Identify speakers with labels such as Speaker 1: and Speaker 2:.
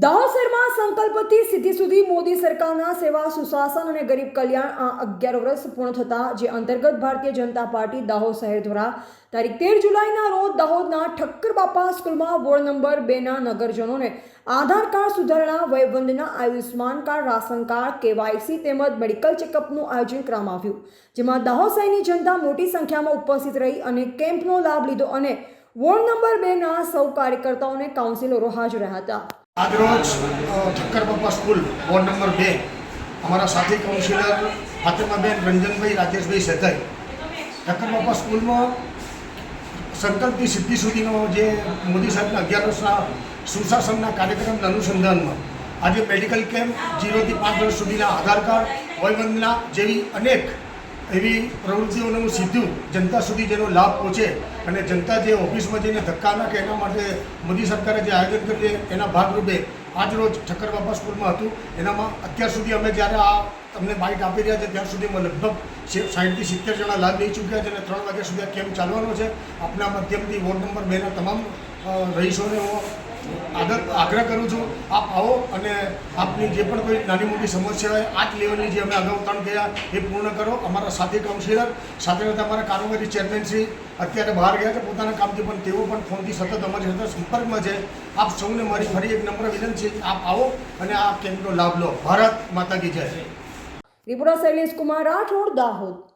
Speaker 1: દાહોદ શહેરમાં સંકલ્પથી સિદ્ધિ સુધી મોદી સરકારના સેવા, સુશાસન અને ગરીબ કલ્યાણ આ અગિયાર વર્ષ પૂર્ણ થતા, જે અંતર્ગત ભારતીય જનતા પાર્ટી દાહોદ શહેર દ્વારા તારીખ તેર જુલાઈના રોજ દાહોદના ઠક્કર બાપા સ્કૂલમાં વોર્ડ નંબર બેના નગરજનોને આધાર કાર્ડ સુધારણા, Vayvandana Ayushman card, ration card, KYC તેમજ મેડિકલ ચેકઅપનું આયોજન કરવામાં આવ્યું. જેમાં દાહોદ શહેરની જનતા મોટી સંખ્યામાં ઉપસ્થિત રહી અને કેમ્પનો લાભ લીધો અને વોર્ડ નંબર બેના સૌ કાર્યકર્તાઓને કાઉન્સિલરો હાજર રહ્યા હતા.
Speaker 2: આજરોજ ઠક્કર બાપા સ્કૂલ, વોર્ડ નંબર બે. અમારા સાથી કાઉન્સિલર ફાતિમાબેન, રંજનભાઈ, રાજેશભાઈ સેતાઈ ઠક્કર બાપા સ્કૂલમાં સંકલ્પથી સિદ્ધિ સુધીનો જે મોદી સાહેબના અગિયાર વર્ષના સુશાસનના કાર્યક્રમના અનુસંધાનમાં આજે મેડિકલ કેમ્પ, જીરોથી પાંચ વર્ષ સુધીના આધાર કાર્ડ વયવંદના જેવી અનેક એવી પ્રવૃત્તિઓનું સીધું જનતા સુધી જેનો લાભ પહોંચે અને જનતા જે ઓફિસમાં જઈને ધક્કા નાખે એના માટે મોદી સરકારે જે આયોજન કર્યું એના ભાગરૂપે આજરોજ ઠક્કર બાપા સ્કૂલમાં હતું. એનામાં અત્યાર સુધી અમે જ્યારે આ તમને બાઇટ આપી રહ્યા છે ત્યાં સુધીમાં લગભગ સાઠથી સિત્તેર જણા લાભ લઈ ચૂક્યા છે અને ત્રણ વાગ્યા સુધી આ કેમ્પ ચાલવાનો છે. આપના માધ્યમથી વોર્ડ નંબર બેના તમામ રહીશોને હું આદર આગ્રહ કરું છું, આપ આવો અને આપની જે પણ કોઈ નાની મોટી સમસ્યા હોય આ લેવલની જે અમે અગાઉ ત્રણ ગયા એ પૂર્ણ કરો. અમારા સાથી કાઉન્સિલર સાથે સાથે અમારા કારોબારી ચેરમેન અત્યારે બહાર ગયા છે. પોતાના કામથી પણ તેઓ પણ ફોનથી સતત અમારી સાથે સંપર્કમાં છે. આપ સૌને મારી ફરી એક નમ્ર વિનંતી છે. આપ આવો અને આ કેમ્પનો લાભ લો. ભારત માતા કી જય.
Speaker 1: ત્રિપુરા શૈલેષ કુમાર, રાઠોડ, દાહોદ.